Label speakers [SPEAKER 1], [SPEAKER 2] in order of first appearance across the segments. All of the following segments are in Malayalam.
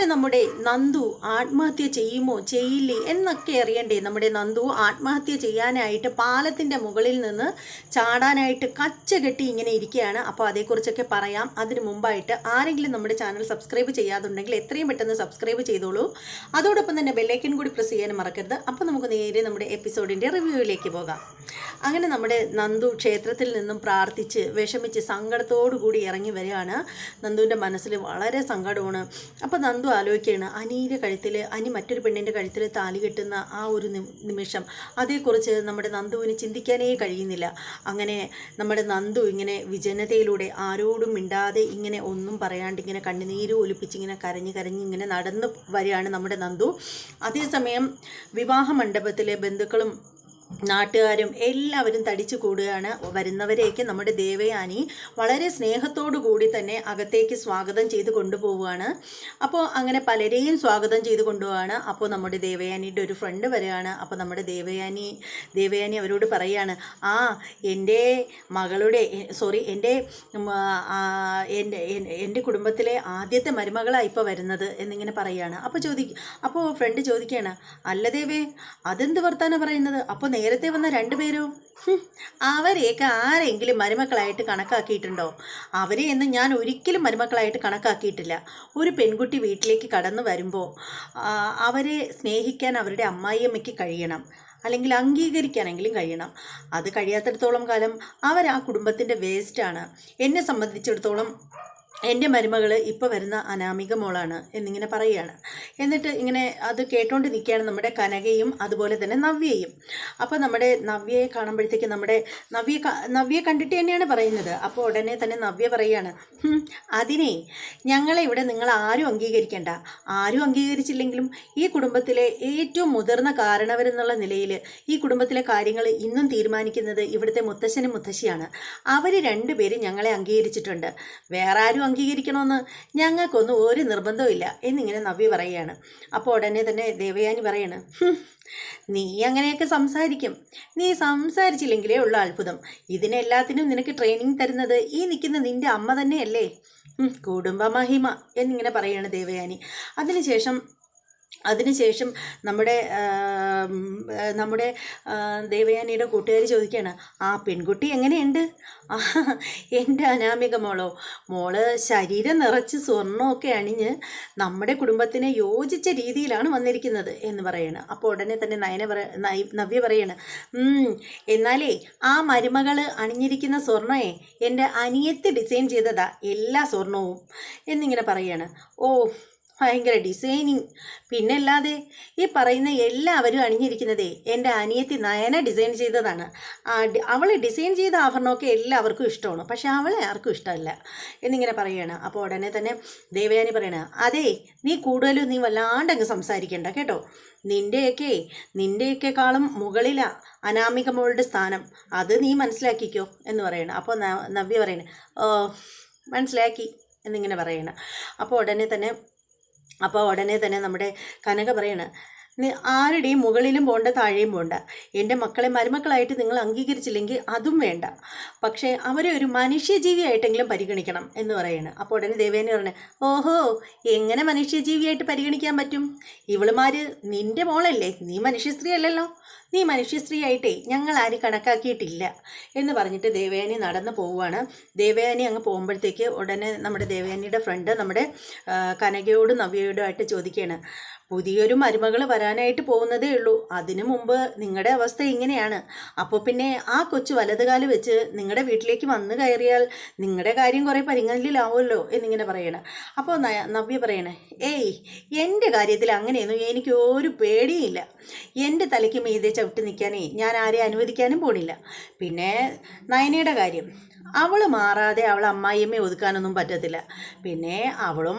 [SPEAKER 1] അങ്ങനെ നമ്മുടെ നന്ദു ആത്മഹത്യ ചെയ്യുമോ ചെയ്യില്ലേ എന്നൊക്കെ അറിയണ്ടേ. നമ്മുടെ നന്ദു ആത്മഹത്യ ചെയ്യാനായിട്ട് പാലത്തിന്റെ മുകളിൽ നിന്ന് ചാടാനായിട്ട് കച്ച കെട്ടി ഇങ്ങനെ ഇരിക്കുകയാണ്. അപ്പോൾ അതേക്കുറിച്ചൊക്കെ പറയാം. അതിന് മുമ്പായിട്ട് ആരെങ്കിലും നമ്മുടെ ചാനൽ സബ്സ്ക്രൈബ് ചെയ്യാതുണ്ടെങ്കിൽ എത്രയും പെട്ടെന്ന് സബ്സ്ക്രൈബ് ചെയ്തോളൂ. അതോടൊപ്പം തന്നെ ബെല്ലൈക്കൻ കൂടി പ്രസ് ചെയ്യാനും മറക്കരുത്. അപ്പോൾ നമുക്ക് നേരെ നമ്മുടെ എപ്പിസോഡിന്റെ റിവ്യൂവിലേക്ക് പോകാം. അങ്ങനെ നമ്മുടെ നന്ദു ക്ഷേത്രത്തിൽ നിന്നും പ്രാർത്ഥിച്ച് വിഷമിച്ച് സങ്കടത്തോടു കൂടി ഇറങ്ങി വരികയാണ്. നന്ദുവിന്റെ മനസ്സിൽ വളരെ സങ്കടമാണ്. അപ്പോൾ നന്ദു ആലോചിക്കുകയാണ്. അനിയുടെ കഴുത്തിൽ അനി മറ്റൊരു പെണ്ണിന്റെ കഴുത്തിൽ താലി കെട്ടുന്ന ആ ഒരു നിമിഷം. അതേക്കുറിച്ച് നമ്മുടെ നന്ദുവിന് ചിന്തിക്കാനേ കഴിയുന്നില്ല. അങ്ങനെ നമ്മുടെ നന്ദു ഇങ്ങനെ വിജനതയിലൂടെ ആരോടും മിണ്ടാതെ ഇങ്ങനെ ഒന്നും പറയാണ്ട് ഇങ്ങനെ കണ്ണുനീര് ഒലിപ്പിച്ച് ഇങ്ങനെ കരഞ്ഞ് കരഞ്ഞ് ഇങ്ങനെ നടന്ന് വരികയാണ് നമ്മുടെ നന്ദു. അതേസമയം വിവാഹ മണ്ഡപത്തിലെ ബന്ധുക്കളും നാട്ടുകാരും എല്ലാവരും തടിച്ചു കൂടുകയാണ്. വരുന്നവരെയൊക്കെ നമ്മുടെ ദേവയാനി വളരെ സ്നേഹത്തോടു കൂടി തന്നെ അകത്തേക്ക് സ്വാഗതം ചെയ്ത് കൊണ്ടുപോവുകയാണ്. അപ്പോൾ അങ്ങനെ പലരെയും സ്വാഗതം ചെയ്ത് കൊണ്ടുപോവാണ് അപ്പോൾ നമ്മുടെ ദേവയാനിയുടെ ഒരു ഫ്രണ്ട് വരികയാണ്. അപ്പോൾ നമ്മുടെ ദേവയാനി ദേവയാനി അവരോട് പറയുകയാണ് ആ എന്റെ മകളുടെ സോറി എന്റെ എന്റെ എന്റെ കുടുംബത്തിലെ ആദ്യത്തെ മരുമകളാണ് ഇപ്പോൾ വരുന്നത് എന്നിങ്ങനെ പറയുകയാണ് അപ്പോൾ ചോദിക്കും അപ്പോൾ ഫ്രണ്ട് ചോദിക്കുകയാണ് അല്ല ദേവേ അതെന്ത് വർത്താനം പറയുന്നത്? അപ്പോൾ നേരത്തെ വന്ന രണ്ടുപേരും അവരെയൊക്കെ ആരെങ്കിലും മരുമക്കളായിട്ട് കണക്കാക്കിയിട്ടുണ്ടോ? അവരെ എന്ന് ഞാൻ ഒരിക്കലും മരുമക്കളായിട്ട് കണക്കാക്കിയിട്ടില്ല. ഒരു പെൺകുട്ടി വീട്ടിലേക്ക് കടന്നു വരുമ്പോൾ അവരെ സ്നേഹിക്കാൻ അവരുടെ അമ്മായിയമ്മയ്ക്ക് കഴിയണം. അല്ലെങ്കിൽ അംഗീകരിക്കാനെങ്കിലും കഴിയണം. അത് കഴിയാത്തിടത്തോളം കാലം അവർ ആ കുടുംബത്തിന്റെ വേസ്റ്റാണ് എന്നെ സംബന്ധിച്ചിടത്തോളം എന്റെ മരുമകൾ ഇപ്പോൾ വരുന്ന അനാമിക മോളാണ് എന്നിങ്ങനെ പറയുകയാണ്. എന്നിട്ട് ഇങ്ങനെ അത് കേട്ടോണ്ട് നിൽക്കുകയാണ് നമ്മുടെ കനകയും അതുപോലെ തന്നെ നവ്യയും. അപ്പോൾ നമ്മുടെ നവ്യയെ കാണുമ്പോഴത്തേക്ക് നമ്മുടെ നവ്യ നവ്യ കണ്ടിട്ട് തന്നെയാണ് പറയുന്നത്. അപ്പോൾ ഉടനെ തന്നെ നവ്യ പറയുകയാണ് അതിനെ ഞങ്ങളെ ഇവിടെ നിങ്ങൾ ആരും അംഗീകരിക്കേണ്ട. ആരും അംഗീകരിച്ചില്ലെങ്കിലും ഈ കുടുംബത്തിലെ ഏറ്റവും മുതിർന്ന കാരണവരെന്നുള്ള നിലയിൽ ഈ കുടുംബത്തിലെ കാര്യങ്ങൾ ഇന്നും തീരുമാനിക്കുന്നത് ഇവിടുത്തെ മുത്തശ്ശനും മുത്തശ്ശിയാണ്. അവർ രണ്ടുപേരും ഞങ്ങളെ അംഗീകരിച്ചിട്ടുണ്ട്. വേറെ ആരും അംഗീകരിക്കണമെന്ന് ഞങ്ങൾക്കൊന്നും ഒരു നിർബന്ധവും എന്നിങ്ങനെ നവ്യ പറയുകയാണ്. അപ്പോൾ ഉടനെ തന്നെ ദേവയാനി പറയാണ് നീ അങ്ങനെയൊക്കെ സംസാരിക്കും. നീ സംസാരിച്ചില്ലെങ്കിലേ ഉള്ള അത്ഭുതം. ഇതിനെല്ലാത്തിനും നിനക്ക് ട്രെയിനിങ് തരുന്നത് ഈ നിൽക്കുന്ന നിന്റെ അമ്മ തന്നെയല്ലേ? കുടുംബമഹിമ കുടുംബ മഹിമ എന്നിങ്ങനെ പറയാണ് ദേവയാനി. അതിനുശേഷം അതിനുശേഷം നമ്മുടെ നമ്മുടെ ദേവയാനിയുടെ കൂട്ടുകാർ ചോദിക്കുകയാണ് ആ പെൺകുട്ടി എങ്ങനെയുണ്ട്? എന്റെ അനാമിക മോളോ മോൾ ശരീരം നിറച്ച് സ്വർണമൊക്കെ അണിഞ്ഞ് നമ്മുടെ കുടുംബത്തിന് യോജിച്ച രീതിയിലാണ് വന്നിരിക്കുന്നത് എന്ന് പറയാണ്. അപ്പോൾ ഉടനെ തന്നെ നയന പറ നവ്യ പറയാണ് "ഉം, എന്നാലേ ആ മരുമകൾ അണിഞ്ഞിരിക്കുന്ന സ്വർണയെ എന്റെ അനിയത്ത് ഡിസൈൻ ചെയ്തതാ എല്ലാ സ്വർണവും എന്നിങ്ങനെ പറയാണ്. ഓ ഭയങ്കര ഡിസൈനിങ് പിന്നെ അല്ലാതെ ഈ പറയുന്ന എല്ലാവരും അണിഞ്ഞിരിക്കുന്നതേ എന്റെ അനിയത്തി നയന ഡിസൈൻ ചെയ്തതാണ്. അവൾ ഡിസൈൻ ചെയ്ത ആഭരണമൊക്കെ എല്ലാവർക്കും ഇഷ്ടമാണ്. പക്ഷേ അവളെ ആർക്കും ഇഷ്ടമല്ല. എന്നിങ്ങനെ പറയുകയാണ് അപ്പോൾ ഉടനെ തന്നെ ദേവയാനി പറയണ അതെ നീ കൂടുതലും നീ വല്ലാണ്ടങ്ങ് സംസാരിക്കേണ്ട സംസാരിക്കണ്ട കേട്ടോ. നിന്റെയൊക്കെ നിന്റെയൊക്കെക്കാളും മുകളിലാണ് അനാമിക മോളുടെ സ്ഥാനം. അത് നീ മനസ്സിലാക്കിക്കോ എന്ന് പറയണം. അപ്പോൾ നവ്യ പറയണേ മനസ്സിലാക്കി എന്നിങ്ങനെ പറയണം. അപ്പോൾ ഉടനെ തന്നെ അപ്പോൾ ഉടനെ തന്നെ നമ്മുടെ കനക പറയണ "നീ ആരുടെയും മുകളിലും പോണ്ട താഴെയും പോണ്ട. എന്റെ മക്കളെ മരുമക്കളായിട്ട് നിങ്ങൾ അംഗീകരിച്ചില്ലെങ്കിൽ അതും വേണ്ട. പക്ഷേ അവരെ ഒരു മനുഷ്യജീവിയായിട്ടെങ്കിലും പരിഗണിക്കണം എന്ന് പറയണ്. അപ്പോൾ ഉടനെ ദേവേനെ പറഞ്ഞു ഓഹോ എങ്ങനെ മനുഷ്യജീവിയായിട്ട് പരിഗണിക്കാൻ പറ്റും? ഇവളുമാർ നിന്റെ മോളല്ലേ നീ മനുഷ്യസ്ത്രീ അല്ലല്ലോ നീ മനുഷ്യസ്ത്രീയായിട്ടേ ഞങ്ങൾ ആരും കണക്കാക്കിയിട്ടില്ല എന്ന് പറഞ്ഞിട്ട് ദേവയാനി നടന്നു പോവുകയാണ് ദേവയാനി അങ്ങ് പോകുമ്പോഴത്തേക്ക് ഉടനെ നമ്മുടെ ദേവയാനിയുടെ ഫ്രണ്ട് നമ്മുടെ കനകയോടും നവ്യയോടും ആയിട്ട് ചോദിക്കുകയാണ്. പുതിയൊരു മരുമകൾ വരാനായിട്ട് പോകുന്നതേ ഉള്ളൂ. അതിനു മുമ്പ് നിങ്ങളുടെ അവസ്ഥ ഇങ്ങനെയാണ്. അപ്പോൾ പിന്നെ ആ കൊച്ചു വലതുകാൽ വെച്ച് നിങ്ങളുടെ വീട്ടിലേക്ക് വന്നു കയറിയാൽ നിങ്ങളുടെ കാര്യം കുറേ പരിങ്ങലിലാവുമല്ലോ എന്നിങ്ങനെ പറയണം. അപ്പോൾ നവ്യ പറയണേ ഏയ് എന്റെ കാര്യത്തിൽ അങ്ങനെയൊന്നും എനിക്ക് ഒരു പേടിയില്ല എന്റെ തലയ്ക്ക് മീതെ ചവിട്ടി നിൽക്കാനേ ഞാൻ ആരെ അനുവദിക്കാനും പോണില്ല. പിന്നെ നയനയുടെ കാര്യം. അവൾ മാറാതെ അവൾ അമ്മായിയമ്മയെ ഒതുക്കാനൊന്നും പറ്റത്തില്ല. പിന്നെ അവളും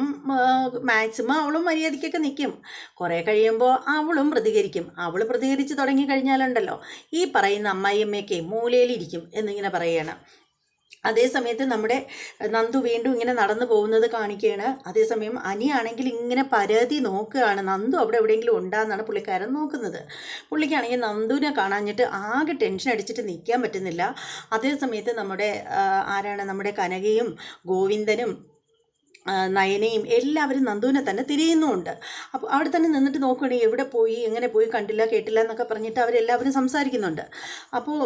[SPEAKER 1] മാക്സിമം അവളും മര്യാദയ്ക്കൊക്കെ നിൽക്കും കുറേ കഴിയുമ്പോൾ അവളും പ്രതികരിക്കും. അവൾ പ്രതികരിച്ച് തുടങ്ങി കഴിഞ്ഞാലുണ്ടല്ലോ ഈ പറയുന്ന അമ്മായിയമ്മയൊക്കെ മൂലയിലിരിക്കും എന്നിങ്ങനെ പറയുകയാണ് അതേസമയത്ത് നമ്മുടെ നന്ദു വീണ്ടും ഇങ്ങനെ നടന്നു പോകുന്നത് കാണിക്കുകയാണ്. അതേസമയം അനിയാണെങ്കിൽ ഇങ്ങനെ പരതി നോക്കുകയാണ്. നന്ദു അവിടെ എവിടെയെങ്കിലും ഉണ്ടാകുന്നതാണ് പുള്ളിക്കാരൻ നോക്കുന്നത്. പുള്ളിക്കാണെങ്കിൽ നന്ദുവിനെ കാണാഞ്ഞിട്ട് ആകെ ടെൻഷൻ അടിച്ചിട്ട് നിൽക്കാൻ പറ്റുന്നില്ല. അതേസമയത്ത് നമ്മുടെ ആരാണ്? നമ്മുടെ കനകയും ഗോവിന്ദനും നയനയും എല്ലാവരും നന്ദുവിനെ തന്നെ തിരിയുന്നുമുണ്ട്. അപ്പോൾ അവിടെ തന്നെ നിന്നിട്ട് നോക്കുകയാണെങ്കിൽ എവിടെ പോയി എങ്ങനെ പോയി കണ്ടില്ല കേട്ടില്ല എന്നൊക്കെ പറഞ്ഞിട്ട് അവരെല്ലാവരും സംസാരിക്കുന്നുണ്ട്. അപ്പോൾ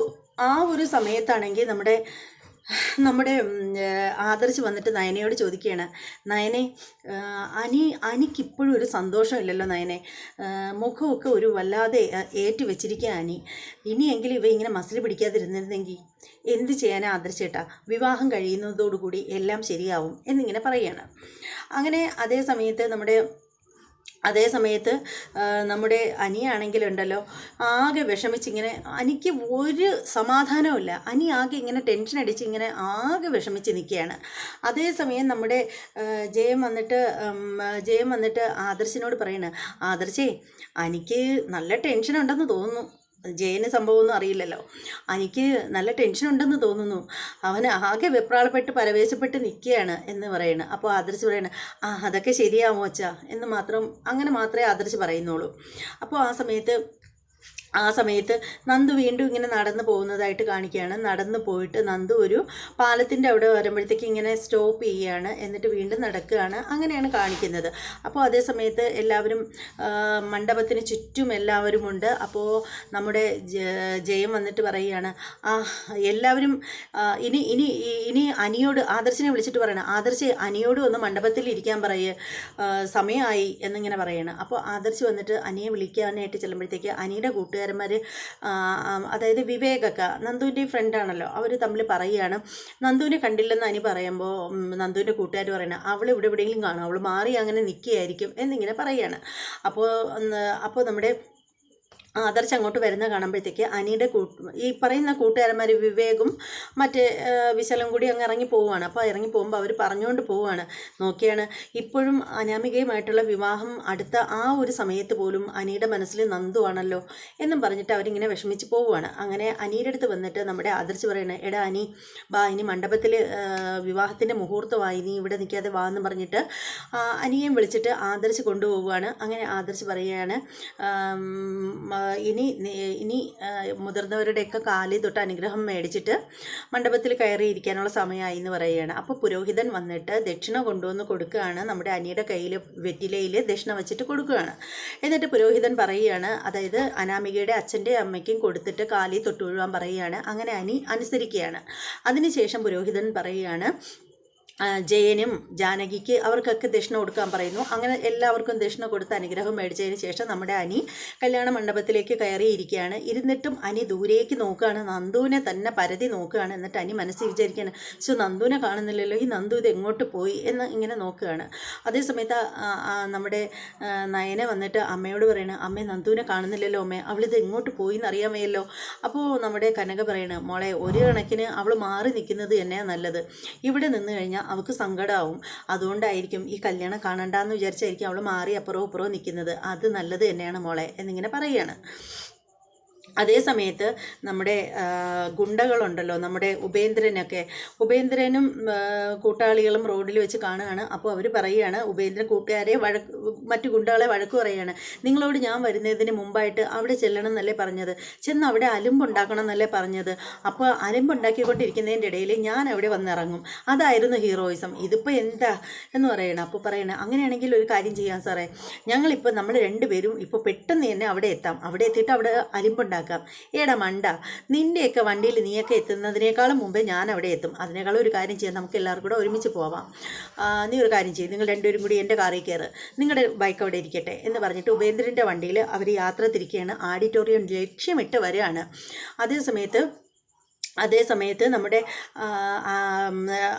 [SPEAKER 1] ആ ഒരു സമയത്താണെങ്കിൽ നമ്മുടെ നമ്മുടെ ആദർശ് വന്നിട്ട് നയനയോട് ചോദിക്കുകയാണ്. നയനെ അനി അനിക്കിപ്പോഴും ഒരു സന്തോഷമില്ലല്ലോ നയനെ. മുഖമൊക്കെ ഒരു വല്ലാതെ ഏറ്റു വെച്ചിരിക്കുക അനി. ഇനിയെങ്കിലും ഇവ ഇങ്ങനെ മസിൽ പിടിക്കാതിരുന്നിരുന്നെങ്കിൽ എന്ത് ചെയ്യാനാ ആദർശേട്ടാ വിവാഹം കഴിയുന്നതോടുകൂടി എല്ലാം ശരിയാവും എന്നിങ്ങനെ പറയുകയാണ് അങ്ങനെ അതേ സമയത്ത് നമ്മുടെ അതേ സമയത്ത് നമ്മുടെ അനിയാണെങ്കിലുണ്ടല്ലോ ആകെ വിഷമിച്ചിങ്ങനെ അനിക്ക് ഒരു സമാധാനവുമില്ല. അനി ആകെ ഇങ്ങനെ ടെൻഷൻ അടിച്ച് ഇങ്ങനെ ആകെ വിഷമിച്ച് നിൽക്കുകയാണ്. അതേസമയം നമ്മുടെ ജയം വന്നിട്ട് ജയം വന്നിട്ട് ആദർശിനോട് പറയണ ആദർശേ അനിക്ക് നല്ല ടെൻഷൻ ഉണ്ടെന്ന് തോന്നുന്നു. ജയന് സംഭവമൊന്നും അറിയില്ലല്ലോ. എനിക്ക് നല്ല ടെൻഷൻ ഉണ്ടെന്ന് തോന്നുന്നു. അവൻ ആകെ വെപ്രാളപ്പെട്ട് പരവേശപ്പെട്ട് നിൽക്കുകയാണ് എന്ന് പറയണ്. അപ്പോൾ ആദർശ് പറയണ ആ അതൊക്കെ ശരിയാമോ അച്ഛാ എന്ന് മാത്രം അങ്ങനെ മാത്രമേ ആദർശ് പറയുന്നുള്ളൂ. അപ്പോൾ ആ സമയത്ത് ആ സമയത്ത് നന്ദു വീണ്ടും ഇങ്ങനെ നടന്നു പോകുന്നതായിട്ട് കാണിക്കുകയാണ്. നടന്നു പോയിട്ട് നന്ദു ഒരു പാലത്തിന്റെ അവിടെ വരുമ്പോഴത്തേക്ക് ഇങ്ങനെ സ്റ്റോപ്പ് ചെയ്യുകയാണ്. എന്നിട്ട് വീണ്ടും നടക്കുകയാണ്. അങ്ങനെയാണ് കാണിക്കുന്നത്. അപ്പോൾ അതേ സമയത്ത് എല്ലാവരും മണ്ഡപത്തിന് ചുറ്റും എല്ലാവരുമുണ്ട് അപ്പോൾ നമ്മുടെ ജയം വന്നിട്ട് പറയുകയാണ് ആ എല്ലാവരും ഇനി ഇനി ഇനി അനിയോട് ആദർശിനെ വിളിച്ചിട്ട് പറയണം. ആദർശ് അനിയോട് ഒന്ന് മണ്ഡപത്തിൽ ഇരിക്കാൻ പറയുക സമയമായി എന്നിങ്ങനെ പറയണം. അപ്പോൾ ആദർശ് വന്നിട്ട് അനിയെ വിളിക്കാനായിട്ട് ചെല്ലുമ്പോഴത്തേക്ക് അനിയുടെ കൂട്ടുകാരന്മാർ അതായത് വിവേകൊക്കെ നന്ദുവിന്റെയും ഫ്രണ്ടാണല്ലോ അവർ തമ്മിൽ പറയുകയാണ്. നന്ദുവിനെ കണ്ടില്ലെന്ന് അനി പറയുമ്പോൾ നന്ദുവിന്റെ കൂട്ടുകാർ പറയണം അവൾ ഇവിടെ എവിടെയെങ്കിലും കാണും അവൾ മാറി അങ്ങനെ നിൽക്കുകയായിരിക്കും എന്നിങ്ങനെ പറയുകയാണ്. അപ്പോൾ അപ്പോൾ നമ്മുടെ ആദർശ് അങ്ങോട്ട് വരുന്ന കാണുമ്പോഴത്തേക്ക് അനിയുടെ കൂട്ട് ഈ പറയുന്ന കൂട്ടുകാരന്മാർ വിവേകും മറ്റേ വിശലും കൂടി അങ്ങ് ഇറങ്ങി പോവുകയാണ്. അപ്പോൾ ഇറങ്ങി പോകുമ്പോൾ അവർ പറഞ്ഞുകൊണ്ട് പോവുകയാണ്. നോക്കിയാണ് ഇപ്പോഴും അനാമികയുമായിട്ടുള്ള വിവാഹം അടുത്ത ആ ഒരു സമയത്ത് പോലും അനിയുടെ മനസ്സിൽ നന്ദുവാണല്ലോ എന്നും പറഞ്ഞിട്ട് അവരിങ്ങനെ വിഷമിച്ച് പോവുകയാണ്. അങ്ങനെ അനിയുടെ അടുത്ത് വന്നിട്ട് നമ്മുടെ ആദർശ് പറയണേ എടാ അനി ബാ ഇനി മണ്ഡപത്തിൽ വിവാഹത്തിന്റെ മുഹൂർത്തമായി നീ ഇവിടെ നിൽക്കാതെ വാ എന്ന് പറഞ്ഞിട്ട് അനിയെയും വിളിച്ചിട്ട് ആദർശ് കൊണ്ടുപോവുകയാണ്. അങ്ങനെ ആദർശ് പറയുകയാണ് ഇനി ഇനി മുതിർന്നവരുടെയൊക്കെ കാലിൽ തൊട്ട് അനുഗ്രഹം മേടിച്ചിട്ട് മണ്ഡപത്തിൽ കയറിയിരിക്കാനുള്ള സമയമായി എന്ന് പറയുകയാണ്. അപ്പോൾ പുരോഹിതൻ വന്നിട്ട് ദക്ഷിണ കൊണ്ടുവന്ന് കൊടുക്കുകയാണ്. നമ്മുടെ അനിയുടെ കയ്യിൽ വെറ്റിലയിൽ ദക്ഷിണ വെച്ചിട്ട് കൊടുക്കുകയാണ്. എന്നിട്ട് പുരോഹിതൻ പറയുകയാണ് അതായത് അനാമികയുടെ അച്ഛന്റെ അമ്മയ്ക്കും കൊടുത്തിട്ട് കാലിൽ തൊട്ട് വീഴുവാൻ പറയുകയാണ്. അങ്ങനെ അനി അനുസരിക്കുകയാണ്. അതിനുശേഷം പുരോഹിതൻ പറയുകയാണ് ജയനും ജാനകിക്ക് അവർക്കൊക്കെ ദക്ഷിണ കൊടുക്കാൻ പറയുന്നു. അങ്ങനെ എല്ലാവർക്കും ദക്ഷിണ കൊടുത്ത് അനുഗ്രഹം മേടിച്ചതിന് ശേഷം നമ്മുടെ അനി കല്യാണ മണ്ഡപത്തിലേക്ക് കയറിയിരിക്കുകയാണ്. ഇരുന്നിട്ടും അനി ദൂരേക്ക് നോക്കുകയാണ്. നന്ദുവിനെ തന്നെ പരതി നോക്കുകയാണ്. എന്നിട്ട് അനി മനസ്സിൽ വിചാരിക്കുകയാണ് സോ നന്ദുവിനെ കാണുന്നില്ലല്ലോ. ഈ നന്ദു ഇത് എങ്ങോട്ട് പോയി? എന്ന് ഇങ്ങനെ നോക്കുകയാണ്. അതേസമയത്ത് നമ്മുടെ നയനെ നയന വന്നിട്ട് അമ്മയോട് പറയണ അമ്മ നന്ദുവിനെ കാണുന്നില്ലല്ലോ അമ്മേ. അവളിത് എങ്ങോട്ട് പോയി എന്നറിയാമയല്ലോ. അപ്പോൾ നമ്മുടെ കനക പറയണ മോളെ ഒരു കണക്കിന് അവൾ മാറി നിൽക്കുന്നത് തന്നെയാണ് നല്ലത്. ഇവിടെ നിന്ന് കഴിഞ്ഞാൽ അവൾക്ക് സങ്കടമാവും അതുകൊണ്ടായിരിക്കും ഈ കല്യാണം കാണണ്ടെന്ന് വിചാരിച്ചായിരിക്കും അവൾ മാറി അപ്പുറവും ഇപ്പുറവും നിൽക്കുന്നത് അത് നല്ലത് തന്നെയാണ് മോളെ എന്നിങ്ങനെ പറയുകയാണ് അതേ സമയത്ത് നമ്മുടെ ഗുണ്ടകളുണ്ടല്ലോ നമ്മുടെ ഉപേന്ദ്രനൊക്കെ. ഉപേന്ദ്രനും കൂട്ടാളികളും റോഡിൽ വെച്ച് കാണുകയാണ്. അപ്പോൾ അവർ പറയുകയാണ് ഉപേന്ദ്രൻ കൂട്ടുകാരെ വഴക്ക് മറ്റു ഗുണ്ടകളെ വഴക്ക് പറയുകയാണ്. നിങ്ങളോട് ഞാൻ വരുന്നതിന് മുമ്പായിട്ട് അവിടെ ചെല്ലണം എന്നല്ലേ പറഞ്ഞത്? ചെന്ന് അവിടെ അലുമ്പുണ്ടാക്കണം എന്നല്ലേ പറഞ്ഞത്? അപ്പോൾ അലുമ്പുണ്ടാക്കിക്കൊണ്ടിരിക്കുന്നതിന്റെ ഇടയിൽ ഞാൻ അവിടെ വന്നിറങ്ങും. അതായിരുന്നു ഹീറോയിസം. ഇതിപ്പോൾ എന്താ? എന്ന് പറയണം. അപ്പോൾ പറയണേ അങ്ങനെയാണെങ്കിൽ ഒരു കാര്യം ചെയ്യാം സാറേ. ഞങ്ങളിപ്പോൾ നമ്മൾ രണ്ടുപേരും ഇപ്പോൾ പെട്ടെന്ന് തന്നെ അവിടെ എത്താം. അവിടെ എത്തിയിട്ട് അവിടെ അലിമ്പുണ്ടാക്കാം. ഏടാ മണ്ട നിന്റെയൊക്കെ വണ്ടിയിൽ നീയൊക്കെ എത്തുന്നതിനേക്കാളും മുമ്പേ ഞാൻ അവിടെ എത്തും. അതിനേക്കാളും ഒരു കാര്യം ചെയ്യാം നമുക്ക് എല്ലാവർക്കും കൂടെ ഒരുമിച്ച് പോവാം. നീ ഒരു കാര്യം ചെയ്യും നിങ്ങൾ രണ്ടുപേരും കൂടി എന്റെ കാറിൽ കയറ്. നിങ്ങളുടെ ബൈക്ക് അവിടെ ഇരിക്കട്ടെ എന്ന് പറഞ്ഞിട്ട് ഉപേന്ദ്രന്റെ വണ്ടിയിൽ അവർ യാത്ര തിരിക്കുകയാണ്. ആഡിറ്റോറിയം ലക്ഷ്യമിട്ട് വരികയാണ്. അതേ സമയത്ത് അതേ സമയത്ത് നമ്മുടെ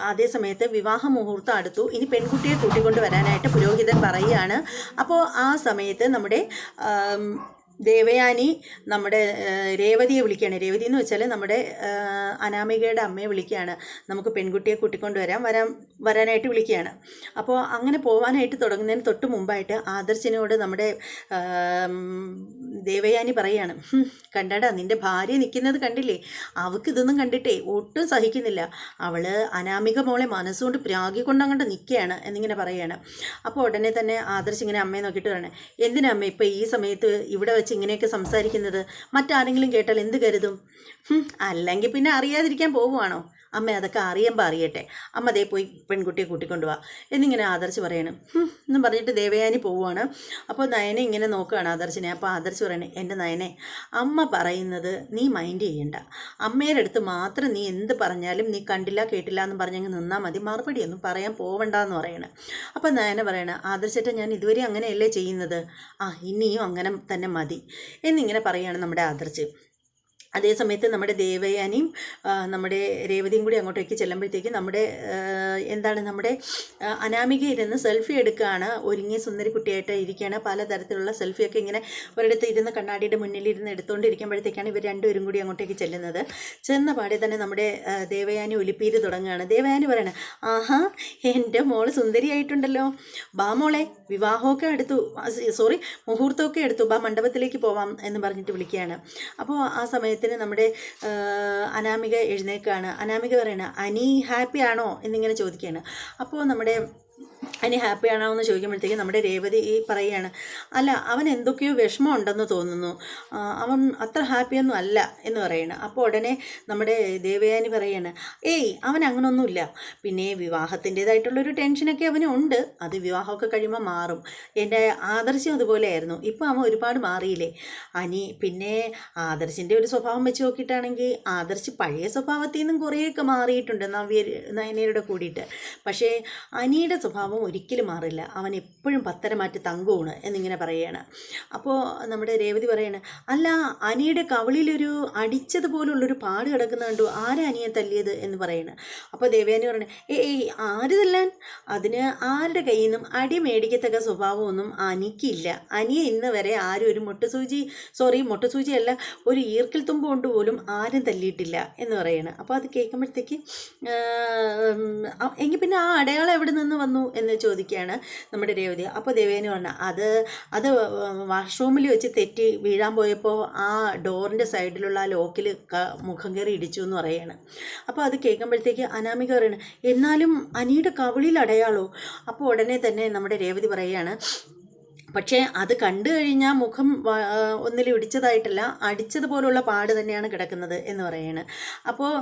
[SPEAKER 1] അതേ സമയത്ത് വിവാഹ മുഹൂർത്തം അടുത്തു. ഇനി പെൺകുട്ടിയെ കൂട്ടിക്കൊണ്ട് വരാനായിട്ട് പുരോഹിതൻ പറയുകയാണ്. അപ്പോൾ ആ സമയത്ത് നമ്മുടെ ദേവയാനി നമ്മുടെ രേവതിയെ വിളിക്കുകയാണ്. രേവതി എന്ന് വെച്ചാൽ നമ്മുടെ അനാമികയുടെ അമ്മയെ വിളിക്കുകയാണ്. നമുക്ക് പെൺകുട്ടിയെ കൂട്ടിക്കൊണ്ട് വരാം വരാൻ വരാനായിട്ട് വിളിക്കുകയാണ്. അപ്പോൾ അങ്ങനെ പോകാനായിട്ട് തുടങ്ങുന്നതിന് തൊട്ട് മുമ്പായിട്ട് ആദർശിനോട് നമ്മുടെ ദേവയാനി പറയാണ് "ഹും, കണ്ടടാ നിന്റെ ഭാര്യ നിൽക്കുന്നത് കണ്ടില്ലേ? അവൾക്ക് ഇതൊന്നും കണ്ടിട്ടേ ഒട്ടും സഹിക്കുന്നില്ല. അവൾ അനാമിക മോളെ മനസ്സുകൊണ്ട് പ്രാഗിക്കൊണ്ട് അങ്ങോട്ട് നിൽക്കുകയാണ് എന്നിങ്ങനെ പറയുകയാണ് അപ്പോൾ ഉടനെ തന്നെ ആദർശ് ഇങ്ങനെ അമ്മയെ നോക്കിയിട്ട് പറയണേ എന്തിനാ അമ്മ ഇപ്പോൾ ഈ സമയത്ത് ഇവിടെ വെച്ച് ഇങ്ങനെയൊക്കെ സംസാരിക്കുന്നത്. മറ്റാരെങ്കിലും കേട്ടാൽ എന്ത് കരുതും? അല്ലെങ്കിൽ പിന്നെ അറിയാതിരിക്കാൻ പോവുകയാണോ? അമ്മ അതൊക്കെ അറിയുമ്പോൾ അറിയട്ടെ. അമ്മ ദേ പോയി പെൺകുട്ടിയെ കൂട്ടിക്കൊണ്ട് പോവാ എന്നിങ്ങനെ ആദർശ് പറയണം എന്നും പറഞ്ഞിട്ട് ദേവയാനി പോവുകയാണ് അപ്പോൾ നയനെ ഇങ്ങനെ നോക്കുകയാണ് ആദർശിനെ. അപ്പോൾ ആദർശ് പറയണേ എന്റെ നയനെ അമ്മ പറയുന്നത് നീ മൈൻഡ് ചെയ്യണ്ട. അമ്മയുടെ അടുത്ത് മാത്രം നീ എന്ത് പറഞ്ഞാലും നീ കണ്ടില്ല കേട്ടില്ല എന്ന് പറഞ്ഞങ്ങ് നിന്നാൽ മതി. മറുപടി ഒന്നും പറയാൻ പോവണ്ടെന്ന് പറയണം. അപ്പോൾ നയന പറയണ ആദർശേട്ട ഞാൻ ഇതുവരെ അങ്ങനെയല്ലേ ചെയ്യുന്നത്? ആ ഇനിയും അങ്ങനെ തന്നെ മതി. എന്നിങ്ങനെ പറയുകയാണ് നമ്മുടെ ആദർശ്. അതേ സമയത്ത് നമ്മുടെ ദേവയാനിയും നമ്മുടെ രേവതിയും കൂടി അങ്ങോട്ടേക്ക് ചെല്ലുമ്പോഴത്തേക്ക് നമ്മുടെ എന്താണ് നമ്മുടെ അനാമിക ഇരുന്ന് സെൽഫി എടുക്കുകയാണ്. ഒരുങ്ങിയ സുന്ദരി കുട്ടിയായിട്ട് ഇരിക്കുകയാണ്. പലതരത്തിലുള്ള സെൽഫിയൊക്കെ ഇങ്ങനെ ഒരിടത്ത് ഇരുന്ന് കണ്ണാടിയുടെ മുന്നിൽ ഇരുന്ന് എടുത്തുകൊണ്ടിരിക്കുമ്പോഴത്തേക്കാണ് ഇവർ രണ്ടുപേരും കൂടി അങ്ങോട്ടേക്ക് ചെല്ലുന്നത്. ചെന്ന പാടെ തന്നെ നമ്മുടെ ദേവയാനി ഒലിപ്പീര് തുടങ്ങുകയാണ്. ദേവയാനി പറയണ ആഹാ എന്റെ മോൾ സുന്ദരിയായിട്ടുണ്ടല്ലോ. ബാ മോളെ വിവാഹമൊക്കെ എടുത്തു സോറി മുഹൂർത്തമൊക്കെ എടുത്തു ബാ മണ്ഡപത്തിലേക്ക് പോവാം എന്ന് പറഞ്ഞിട്ട് വിളിക്കുകയാണ്. അപ്പോൾ ആ സമയത്തിന് നമ്മുടെ അനാമിക എഴുന്നേക്കാണ്. അനാമിക പറയണ അനി ഹാപ്പി ആണോ? എന്നിങ്ങനെ ചോദിക്കുകയാണ്. അപ്പോൾ നമ്മുടെ അനി ഹാപ്പി ആണോ എന്ന് ചോദിക്കുമ്പോഴത്തേക്ക് നമ്മുടെ രേവതി ഈ പറയുകയാണ് അല്ല അവൻ എന്തൊക്കെയോ വിഷമം ഉണ്ടെന്ന് തോന്നുന്നു അവൻ അത്ര ഹാപ്പിയൊന്നും അല്ല എന്ന് പറയണം അപ്പോൾ ഉടനെ നമ്മുടെ ദേവയാനി പറയാണ് ഏയ് അവൻ അങ്ങനൊന്നുമില്ല. പിന്നെ വിവാഹത്തിന്റേതായിട്ടുള്ളൊരു ടെൻഷനൊക്കെ അവന് ഉണ്ട്. അത് വിവാഹമൊക്കെ കഴിയുമ്പോൾ മാറും. എന്റെ ആദർശം അതുപോലെയായിരുന്നു. ഇപ്പോൾ അവൻ ഒരുപാട് മാറിയില്ലേ. അനി പിന്നെ ആദർശിന്റെ ഒരു സ്വഭാവം വെച്ച് നോക്കിയിട്ടാണെങ്കിൽ ആദർശ് പഴയ സ്വഭാവത്തിൽ നിന്നും കുറേയൊക്കെ മാറിയിട്ടുണ്ട് നവ്യ നയനയുടെ കൂടിയിട്ട്. പക്ഷേ അനിയുടെ സ്വഭാവം ഒരിക്കലും മാറില്ല. അവൻ എപ്പോഴും പത്തരമാറ്റി തങ്കമാണ് എന്നിങ്ങനെ പറയുകയാണ്. അപ്പോൾ നമ്മുടെ രേവതി പറയാണ് അല്ല അനിയുടെ കവിളിലൊരു അടിച്ചതുപോലുള്ളൊരു പാട് കിടക്കുന്ന കണ്ടു. ആരാ അനിയെ തല്ലിയത്? എന്ന് പറയുന്നത് അപ്പോൾ ദേവയാനി പറയണേ ഏയ് ആര് തല്ലാൻ? അതിന് ആരുടെ കയ്യിൽ നിന്നും അടി മേടിക്കത്തക്ക സ്വഭാവമൊന്നും അനിക്കില്ല. അനിയെ ഇന്ന് വരെ ആരും ഒരു മുട്ടസൂചി സോറി മുട്ടസൂചിയല്ല ഒരു ഈർക്കിൽ തുമ്പ് കൊണ്ട് പോലും ആരും തല്ലിയിട്ടില്ല. എന്ന് പറയുന്നത് അപ്പോൾ അത് കേൾക്കുമ്പോഴത്തേക്ക് എങ്കിൽ പിന്നെ ആ അടയാളം എവിടെ നിന്ന് വന്നു? എന്ന് ചോദിക്കുകയാണ് നമ്മുടെ രേവതി. അപ്പോൾ ദേവേനു പറഞ്ഞ അത് അത് വാഷ്റൂമിൽ വെച്ച് തെറ്റി വീഴാൻ പോയപ്പോൾ ആ ഡോറിന്റെ സൈഡിലുള്ള ആ ലോക്കിൽ മുഖം കയറി ഇടിച്ചു എന്ന് പറയാണ് അപ്പോൾ അത് കേൾക്കുമ്പോഴത്തേക്ക് അനാമിക പറയണ എന്നാലും അനിയുടെ കവിളിൽ അടയാളോ? അപ്പോൾ ഉടനെ തന്നെ നമ്മുടെ രേവതി പറയുകയാണ് പക്ഷേ അത് കണ്ടു കഴിഞ്ഞാൽ മുഖം ഒന്നിൽ ഇടിച്ചതായിട്ടല്ല അടിച്ചതുപോലുള്ള പാട് തന്നെയാണ് കിടക്കുന്നത് എന്ന് പറയാണ് അപ്പോൾ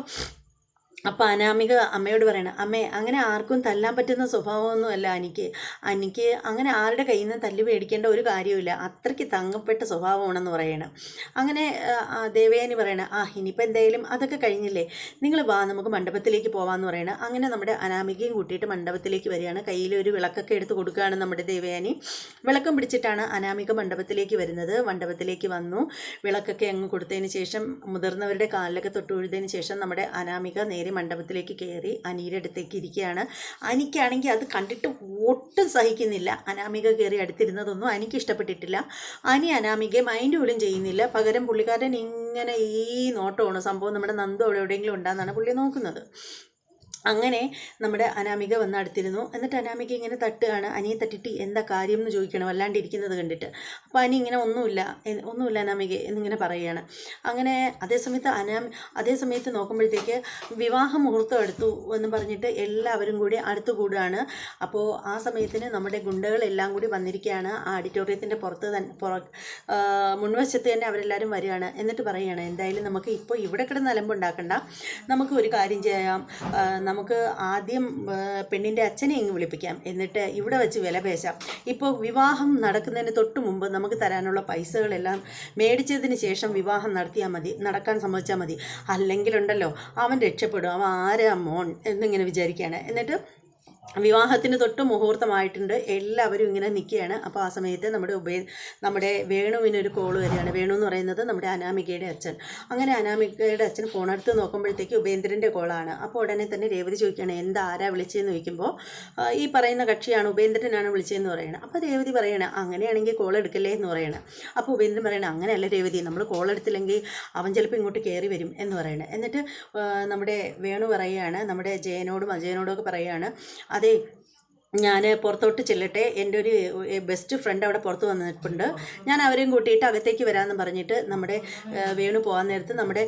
[SPEAKER 1] അപ്പോൾ അനാമിക അമ്മയോട് പറയണം അമ്മേ അങ്ങനെ ആർക്കും തല്ലാൻ പറ്റുന്ന സ്വഭാവമൊന്നുമല്ല എനിക്ക് എനിക്ക് അങ്ങനെ ആരുടെ കയ്യിൽ നിന്ന് തല്ലി മേടിക്കേണ്ട ഒരു കാര്യമില്ല അത്രയ്ക്ക് തങ്ങപ്പെട്ട സ്വഭാവമാണെന്ന് പറയണം. അങ്ങനെ ദേവയാനി പറയണം ആ ഇനിയിപ്പോൾ എന്തായാലും അതൊക്കെ കഴിഞ്ഞില്ലേ? നിങ്ങൾ വാ നമുക്ക് മണ്ഡപത്തിലേക്ക് പോവാമെന്ന് പറയണം. അങ്ങനെ നമ്മുടെ അനാമികയും കൂട്ടിയിട്ട് മണ്ഡപത്തിലേക്ക് വരികയാണ്. കയ്യിൽ ഒരു വിളക്കൊക്കെ എടുത്ത് കൊടുക്കുകയാണ് നമ്മുടെ ദേവയാനി. വിളക്കം പിടിച്ചിട്ടാണ് അനാമിക മണ്ഡപത്തിലേക്ക് വരുന്നത്. മണ്ഡപത്തിലേക്ക് വന്നു. വിളക്കൊക്കെ അങ്ങ് കൊടുത്തതിന് ശേഷം മുതിർന്നവരുടെ കാലിലൊക്കെ തൊട്ട് ശേഷം നമ്മുടെ അനാമിക നേരെ മണ്ഡപത്തിലേക്ക് കയറി അനിയുടെ അടുത്തേക്ക് ഇരിക്കുകയാണ്. അനിക്കാണെങ്കിൽ അത് കണ്ടിട്ട് ഒട്ടും സഹിക്കുന്നില്ല. അനാമിക കയറി അടുത്തിരുന്നതൊന്നും അനിക്ക് ഇഷ്ടപ്പെട്ടിട്ടില്ല. അനി അനാമികയെ മൈൻഡ് പോലും ചെയ്യുന്നില്ല. പകരം പുള്ളിക്കാരൻ ഇങ്ങനെ ഈ നോട്ടമാണ്. സംഭവം നമ്മുടെ നന്ദു അവിടെ എവിടെയെങ്കിലും ഉണ്ടാകുന്നതാണ് പുള്ളി നോക്കുന്നത്. അങ്ങനെ നമ്മുടെ അനാമിക വന്ന് അടുത്തിരുന്നു. എന്നിട്ട് അനാമിക ഇങ്ങനെ തട്ടുകയാണ് അനിയെ തട്ടിട്ട് എന്താ കാര്യം? എന്ന് ചോദിക്കണം അല്ലാണ്ട് ഇരിക്കുന്നത് കണ്ടിട്ട്. അപ്പോൾ അനി ഇങ്ങനെ ഒന്നുമില്ല ഒന്നുമില്ല അനാമിക എന്നിങ്ങനെ പറയുകയാണ്. അങ്ങനെ അതേസമയത്ത് അനാമി അതേ സമയത്ത് നോക്കുമ്പോഴത്തേക്ക് വിവാഹ മുഹൂർത്തം എടുത്തു എന്ന് പറഞ്ഞിട്ട് എല്ലാവരും കൂടി അടുത്തു കൂടുകയാണ്. അപ്പോൾ ആ സമയത്തിന് നമ്മുടെ ഗുണ്ടകളെല്ലാം കൂടി വന്നിരിക്കുകയാണ്. ആ ഓഡിറ്റോറിയത്തിന്റെ പുറത്ത് തന്നെ പുറ മുൻവശത്ത് തന്നെ അവരെല്ലാവരും വരികയാണ്. എന്നിട്ട് പറയുകയാണ് എന്തായാലും നമുക്ക് ഇപ്പോൾ ഇവിടെ കിടന്ന് അലമ്പുണ്ടാക്കണ്ട. നമുക്ക് ഒരു കാര്യം ചെയ്യാം. നമുക്ക് ആദ്യം പെണ്ണിന്റെ അച്ഛനെ ഇങ്ങ് വിളിപ്പിക്കാം. എന്നിട്ട് ഇവിടെ വെച്ച് വില പേശാം. ഇപ്പോൾ വിവാഹം നടക്കുന്നതിന് തൊട്ട് മുമ്പ് നമുക്ക് തരാനുള്ള പൈസകളെല്ലാം മേടിച്ചതിന് ശേഷം വിവാഹം നടത്തിയാൽ മതി. നടക്കാൻ സമ്മതിച്ചാൽ മതി. അല്ലെങ്കിലുണ്ടല്ലോ അവൻ രക്ഷപ്പെടും. അവൻ ആരാ മോൻ? എന്നിങ്ങനെ വിചാരിക്കുകയാണ് എന്നിട്ട് വിവാഹത്തിന് തൊട്ട് മുഹൂർത്തമായിട്ടുണ്ട്. എല്ലാവരും ഇങ്ങനെ നിൽക്കുകയാണ്. അപ്പോൾ ആ സമയത്ത് നമ്മുടെ ഉപേ നമ്മുടെ വേണുവിനൊരു കോൾ വരികയാണ്. വേണു എന്ന് പറയുന്നത് നമ്മുടെ അനാമികയുടെ അച്ഛൻ. അങ്ങനെ അനാമികയുടെ അച്ഛൻ ഫോൺ എടുത്ത് നോക്കുമ്പോഴത്തേക്ക് ഉപേന്ദ്രന്റെ കോളാണ് അപ്പോൾ ഉടനെ തന്നെ രേവതി ചോദിക്കുകയാണ് എന്താ ആരാ വിളിച്ചതെന്ന്? ചോദിക്കുമ്പോൾ ഈ പറയുന്ന കക്ഷിയാണ് ഉപേന്ദ്രനാണ് വിളിച്ചതെന്ന് പറയുന്നത് അപ്പോൾ രേവതി പറയണേ അങ്ങനെയാണെങ്കിൽ കോൾ എടുക്കല്ലേ? എന്ന് പറയണം. അപ്പോൾ ഉപേന്ദ്രൻ പറയണേ അങ്ങനെയല്ല രേവതി നമ്മൾ കോൾ എടുത്തില്ലെങ്കിൽ അവൻ ചിലപ്പോൾ ഇങ്ങോട്ട് കയറി വരും എന്ന് പറയണേ. എന്നിട്ട് നമ്മുടെ വേണു പറയുകയാണ് നമ്മുടെ ജയനോടും അജയനോടും ഒക്കെ പറയുകയാണ് അതെ ഞാൻ പുറത്തോട്ട് ചെല്ലട്ടെ. എന്റെ ഒരു ബെസ്റ്റ് ഫ്രണ്ട് അവിടെ പുറത്ത് വന്നിട്ടുണ്ട്. ഞാൻ അവരെയും കൂട്ടിയിട്ട് അകത്തേക്ക് വരാമെന്ന് പറഞ്ഞിട്ട് നമ്മുടെ വേണു പോകാൻ നേരത്ത് നമ്മുടെ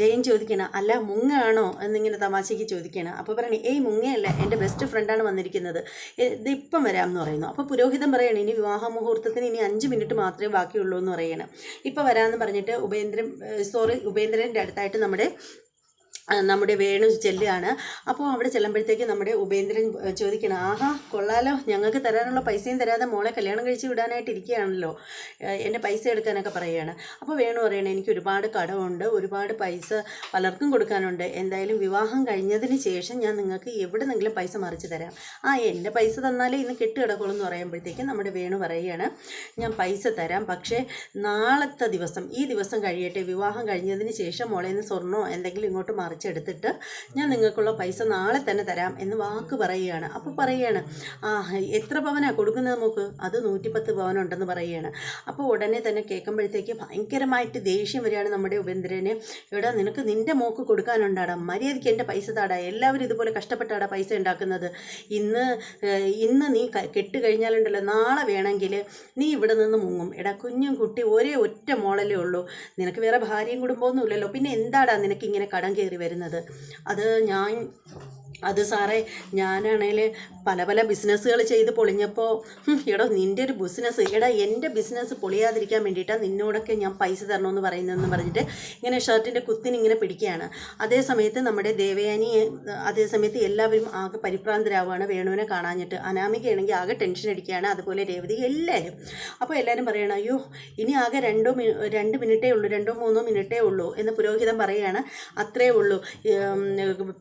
[SPEAKER 1] ജയൻ ചോദിക്കണം അല്ല മുങ്ങാണോ? എന്നിങ്ങനെ തമാശയ്ക്ക് ചോദിക്കണം. അപ്പോൾ പറയണേ ഏയ് മുങ്ങയല്ല. എന്റെ ബെസ്റ്റ് ഫ്രണ്ടാണ് വന്നിരിക്കുന്നത്. ഇതിപ്പം ഇത് ഇപ്പം വരാം എന്ന് പറയുന്നു. അപ്പോൾ പുരോഹിതൻ പറയണം ഇനി വിവാഹ മുഹൂർത്തത്തിന് ഇനി അഞ്ച് മിനിറ്റ് മാത്രമേ ബാക്കിയുള്ളൂ എന്ന് പറയണം. ഇപ്പോൾ വരാമെന്ന് പറഞ്ഞിട്ട് ഉപേന്ദ്രൻ സോറി ഉപേന്ദ്രന്റെ അടുത്തായിട്ട് നമ്മുടെ നമ്മുടെ വേണു ചെല്ലുകയാണ് അപ്പോൾ അവിടെ ചെല്ലുമ്പോഴത്തേക്ക് നമ്മുടെ ഉപേന്ദ്രൻ ചോദിക്കണം ആഹാ കൊള്ളാലോ. ഞങ്ങൾക്ക് തരാനുള്ള പൈസയും തരാതെ മോളെ കല്യാണം കഴിച്ച് വിടാനായിട്ട് ഇരിക്കുകയാണല്ലോ. എന്റെ പൈസ എടുക്കാനൊക്കെ പറയുകയാണ്. അപ്പോൾ വേണു പറയണേ എനിക്ക് ഒരുപാട് കടമുണ്ട് ഒരുപാട് പൈസ പലർക്കും കൊടുക്കാനുണ്ട്. എന്തായാലും വിവാഹം കഴിഞ്ഞതിന് ശേഷം ഞാൻ നിങ്ങൾക്ക് എവിടെ നിന്നെങ്കിലും പൈസ മറിച്ച് തരാം. ആ എന്റെ പൈസ തന്നാലേ ഇന്ന് കെട്ട് കിടക്കുള്ളൂ എന്ന് പറയുമ്പോഴത്തേക്കും നമ്മുടെ വേണു പറയുകയാണ് ഞാൻ പൈസ തരാം. പക്ഷേ നാളത്തെ ദിവസം ഈ ദിവസം കഴിയട്ടെ. വിവാഹം കഴിഞ്ഞതിന് ശേഷം മോളേന്ന് സ്വർണോ എന്തെങ്കിലും ഇങ്ങോട്ട് മറിച്ചെടുത്തിട്ട് ഞാൻ നിങ്ങൾക്കുള്ള പൈസ നാളെ തന്നെ തരാം എന്ന് വാക്ക് പറയുകയാണ്. അപ്പോൾ പറയുകയാണ് ആ എത്ര പവനാണ് കൊടുക്കുന്നത് നമുക്ക് അത് നൂറ്റിപ്പത്ത് പവനുണ്ടെന്ന് പറയുകയാണ്. അപ്പോൾ ഉടനെ തന്നെ കേൾക്കുമ്പോഴത്തേക്ക് ഭയങ്കരമായിട്ട് ദേഷ്യം വരികയാണ് നമ്മുടെ ഉപേന്ദ്രന്. എടാ നിനക്ക് നിന്റെ മോക്ക് കൊടുക്കാനുണ്ടാടാ. മര്യാദയ്ക്ക് എന്റെ പൈസ താടാ. എല്ലാവരും ഇതുപോലെ കഷ്ടപ്പെട്ടാടാ പൈസ ഉണ്ടാക്കുന്നത്. ഇന്ന് ഇന്ന് നീ കെട്ട് കഴിഞ്ഞാലുണ്ടല്ലോ നാളെ വേണമെങ്കിൽ നീ ഇവിടെ നിന്ന് മുങ്ങും. എടാ കുഞ്ഞും കുട്ടി ഒരേ ഒറ്റ മോളലേ ഉള്ളൂ. നിനക്ക് വേറെ ഭാര്യയും കുടുംബമൊന്നുമില്ലല്ലോ പിന്നെ എന്താടാ നിനക്ക് ഇങ്ങനെ കടം കയറി വരുന്നത്. അത് ഞാൻ അത് സാറേ ഞാനാണേൽ പല പല ബിസിനസ്സുകൾ ചെയ്ത് പൊളിഞ്ഞപ്പോൾ എടോ നിന്റെ ഒരു ബിസിനസ് എടാ എന്റെ ബിസിനസ് പൊളിയാതിരിക്കാൻ വേണ്ടിയിട്ടാണ് നിന്നോടൊക്കെ ഞാൻ പൈസ തരണമെന്ന് പറയുന്നതെന്ന് പറഞ്ഞിട്ട് ഇങ്ങനെ ഷർട്ടിന്റെ കുത്തിന് ഇങ്ങനെ പിടിക്കുകയാണ്. അതേ സമയത്ത് നമ്മുടെ ദേവയാനി അതേ സമയത്ത് എല്ലാവരും ആകെ പരിഭ്രാന്തരാവുകയാണ് വേണുവിനെ കാണാഞ്ഞിട്ട്. അനാമികയാണെങ്കിൽ ആകെ ടെൻഷൻ അടിക്കുകയാണ് അതുപോലെ രേവതി എല്ലാവരും അപ്പോൾ എല്ലാവരും പറയണം അയ്യോ ഇനി ആകെ രണ്ടോ രണ്ട് മിനിറ്റേ ഉള്ളൂ രണ്ടോ മൂന്നോ മിനിറ്റേ ഉള്ളൂ എന്ന് പുരോഹിതം പറയുകയാണ്. അത്രേ ഉള്ളൂ.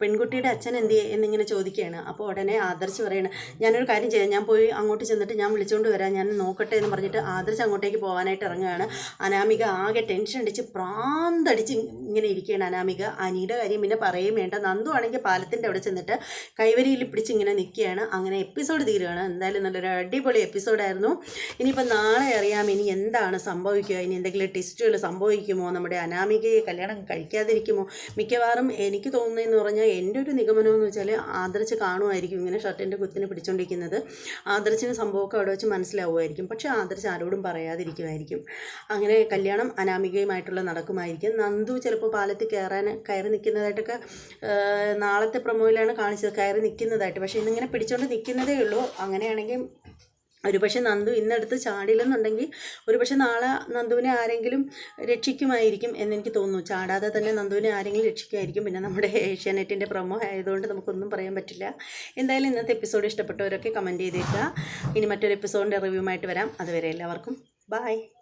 [SPEAKER 1] പെൺകുട്ടിയുടെ അച്ഛൻ എന്ത് എന്നിങ്ങനെ ചോദിക്കുകയാണ്. അപ്പോൾ ഉടനെ ആദർശ് പറയണം ഞാനൊരു കാര്യം ചെയ്യാം. ഞാൻ പോയി അങ്ങോട്ട് ചെന്നിട്ട് ഞാൻ വിളിച്ചുകൊണ്ട് വരാം. ഞാൻ നോക്കട്ടെ എന്ന് പറഞ്ഞിട്ട് ആദർശ് അങ്ങോട്ടേക്ക് പോകാനായിട്ട് ഇറങ്ങുകയാണ്. അനാമിക ആകെ ടെൻഷൻ അടിച്ച് പ്രാന്തടിച്ച് ഇങ്ങനെ ഇരിക്കുകയാണ് അനാമിക. അനിയുടെ കാര്യം പിന്നെ പറയുകയും വേണ്ട. നന്ദു ആണെങ്കിൽ പാലത്തിന്റെ അവിടെ ചെന്നിട്ട് കൈവരിയിൽ പിടിച്ച് ഇങ്ങനെ നിൽക്കുകയാണ്. അങ്ങനെ എപ്പിസോഡ് തീരുകയാണ്. എന്തായാലും നല്ലൊരു അടിപൊളി എപ്പിസോഡായിരുന്നു ഇനിയിപ്പോൾ നാളെ അറിയാം ഇനി എന്താണ് സംഭവിക്കുക. ഇനി എന്തെങ്കിലും ടെസ്റ്റുകൾ സംഭവിക്കുമോ? നമ്മുടെ അനാമികയെ കല്യാണം കഴിക്കാതിരിക്കുമോ? മിക്കവാറും എനിക്ക് തോന്നുന്നതെന്ന് പറഞ്ഞാൽ എന്റെ ഒരു നിഗമനം എന്ന് വെച്ചാൽ ആദർശ് കാണുമായിരിക്കും ഇങ്ങനെ ഷർട്ടിന്റെ കുത്തിനെ പിടിച്ചുകൊണ്ടിരിക്കുന്നത് ആദർച്ചിന് സംഭവമൊക്കെ അവിടെ വെച്ച് മനസ്സിലാവുമായിരിക്കും പക്ഷേ ആദർച്ച് ആരോടും പറയാതിരിക്കുമായിരിക്കും അങ്ങനെ കല്യാണം അനാമികയുമായിട്ടുള്ള നടക്കുമായിരിക്കും. നന്ദു ചിലപ്പോൾ പാലത്തിൽ കയറാൻ കയറി നിൽക്കുന്നതായിട്ടൊക്കെ നാളത്തെ പ്രൊമോയിലാണ് കാണിച്ചത്. കയറി നിൽക്കുന്നതായിട്ട്. പക്ഷേ ഇന്നിങ്ങനെ പിടിച്ചുകൊണ്ട് നിൽക്കുന്നതേ ഉള്ളൂ. അങ്ങനെയാണെങ്കിൽ ഒരുപക്ഷെ നന്ദു ഇന്നെടുത്ത് ചാടില്ലെന്നുണ്ടെങ്കിൽ ഒരുപക്ഷെ നാളെ നന്ദുവിനെ ആരെങ്കിലും രക്ഷിക്കുമായിരിക്കും എന്നെനിക്ക് തോന്നുന്നു. ചാടാതെ തന്നെ നന്ദുവിനെ ആരെങ്കിലും രക്ഷിക്കുമായിരിക്കും. പിന്നെ നമ്മുടെ ഏഷ്യാനെറ്റിന്റെ പ്രൊമോ ആയതുകൊണ്ട് നമുക്കൊന്നും പറയാൻ പറ്റില്ല. എന്തായാലും ഇന്നത്തെ എപ്പിസോഡ് ഇഷ്ടപ്പെട്ടവരൊക്കെ കമന്റ് ചെയ്തേക്കുക. ഇനി മറ്റൊരു എപ്പിസോഡിന്റെ റിവ്യൂമായിട്ട് വരാം. അതുവരെ എല്ലാവർക്കും ബായ്